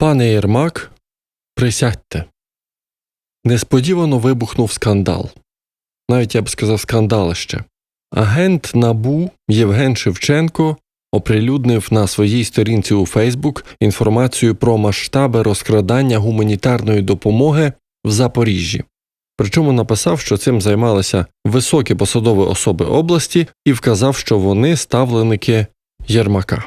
Пане Єрмак, присядьте. Несподівано вибухнув скандал. Навіть я б сказав скандалище. Агент Набу Євген Шевченко оприлюднив на своїй сторінці у Фейсбук інформацію про масштаби розкрадання гуманітарної допомоги в Запоріжжі. Причому написав, що цим займалися високі посадові особи області і вказав, що вони ставленики Єрмака.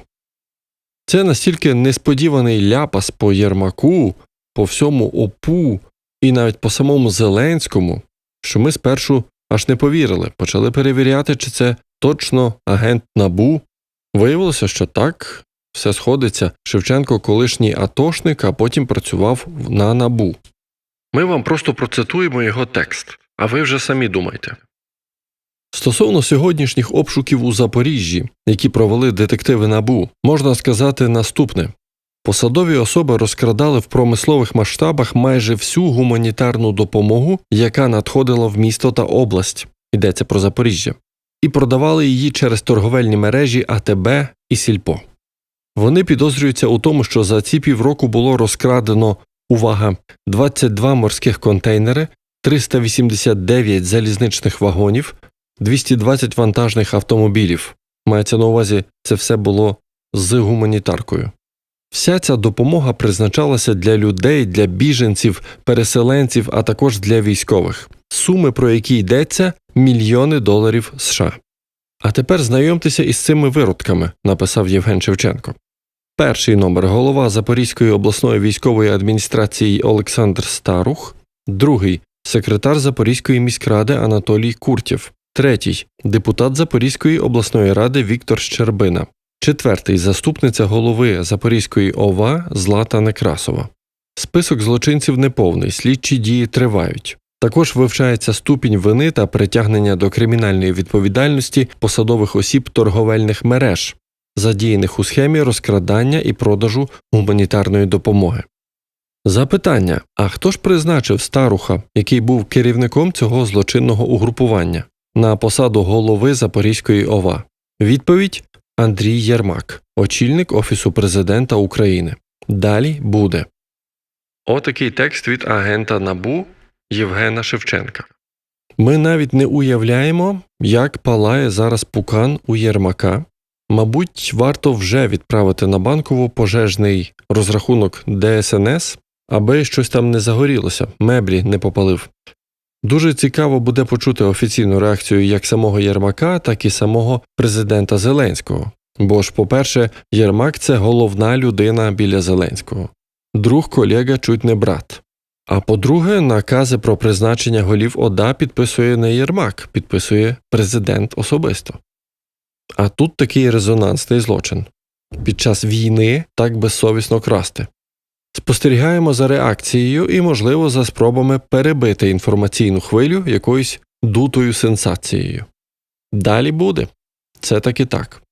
Це настільки несподіваний ляпас по Єрмаку, по всьому ОПУ і навіть по самому Зеленському, що ми спершу аж не повірили, почали перевіряти, чи це точно агент Набу. Виявилося, що так, все сходиться. Шевченко колишній атошник, а потім працював на набу. Ми вам просто процитуємо його текст, а ви вже самі думайте. Стосовно сьогоднішніх обшуків у Запоріжжі, які провели детективи набу, можна сказати наступне. Посадові особи розкрадали в промислових масштабах майже всю гуманітарну допомогу, яка надходила в місто та область, йдеться про Запоріжжя, і продавали її через торговельні мережі АТБ і Сільпо. Вони підозрюються у тому, що за ці півроку було розкрадено увага 22 морських контейнери, 389 залізничних вагонів, 220 вантажних автомобілів. Мається на увазі, це все було з гуманітаркою. Вся ця допомога призначалася для людей, для біженців, переселенців, а також для військових. Суми, про які йдеться, мільйони доларів США. А тепер знайомтеся із цими виродками, написав Євген Шевченко. Перший номер голова Запорізької обласної військової адміністрації Олександр Старух, другий секретар Запорізької міськради Анатолій Куртєв, третій депутат Запорізької обласної ради Віктор Щербина, четвертий заступниця голови Запорізької ОВА Злата Некрасова. Список злочинців неповний, слідчі дії тривають. Також вивчається ступінь вини та притягнення до кримінальної відповідальності посадових осіб торговельних мереж, задіяних у схемі розкрадання і продажу гуманітарної допомоги. Запитання: а хто ж призначив старуха, який був керівником цього злочинного угрупування, на посаду голови Запорізької ОВА? Відповідь Андрій Єрмак, очільник Офісу президента України. Далі буде. Отакий текст від агента Набу Євгена Шевченка. Ми навіть не уявляємо, як палає зараз пукан у Єрмака. Мабуть, варто вже відправити на банкову пожежний розрахунок ДСНС, аби щось там не загорілося, меблі не попалив. Дуже цікаво буде почути офіційну реакцію як самого Єрмака, так і самого президента Зеленського. Бо ж, по-перше, Єрмак це головна людина біля Зеленського, друг колега чуть не брат. А по-друге, накази про призначення голів ОДА підписує не Єрмак, підписує президент особисто. А тут такий резонансний злочин під час війни так безсовісно красти. Спостерігаємо за реакцією і, можливо, за спробами перебити інформаційну хвилю якоюсь дутою сенсацією. Далі буде це таки так.